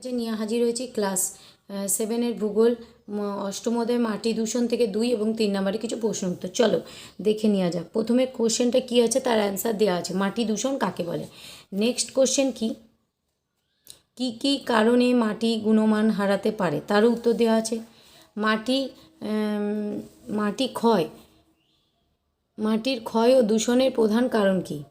যে নিয়ে হাজির হয়েছি ক্লাস সেভেনের ভূগোল, ম- অষ্টম অধ্যায়, মাটি দূষণ থেকে দুই এবং তিন নম্বরে কিছু প্রশ্ন উত্তর। চলো, দেখে নেওয়া যাক। প্রথমে কোশ্চেনটা কী আছে? তার অ্যান্সার দেওয়া আছে। মাটি দূষণ কাকে বলে? নেক্সট কোশ্চেন কি? কি কি কারণে মাটি গুণমান হারাতে পারে? তারও উত্তর দেওয়া আছে। মাটি মাটি ক্ষয়, মাটির ক্ষয় ও দূষণের প্রধান কারণ কি?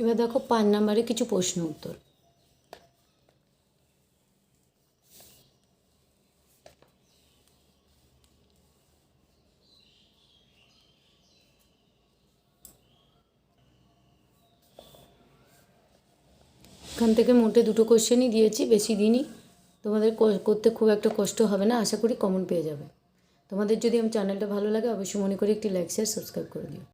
এবার দেখো পাঁচ নম্বরে কিছু প্রশ্ন উত্তর। এখান থেকে মোটে দুটো কোশ্চেনই দিয়েছি, বেশি দিনই তোমাদের করতে খুব একটা কষ্ট হবে না, আশা করি কমন পেয়ে যাবে। তোমাদের যদি আমার চ্যানেলটা ভালো লাগে, অবশ্যই মনে করি একটি লাইক শেয়ার সাবস্ক্রাইব করে দিও।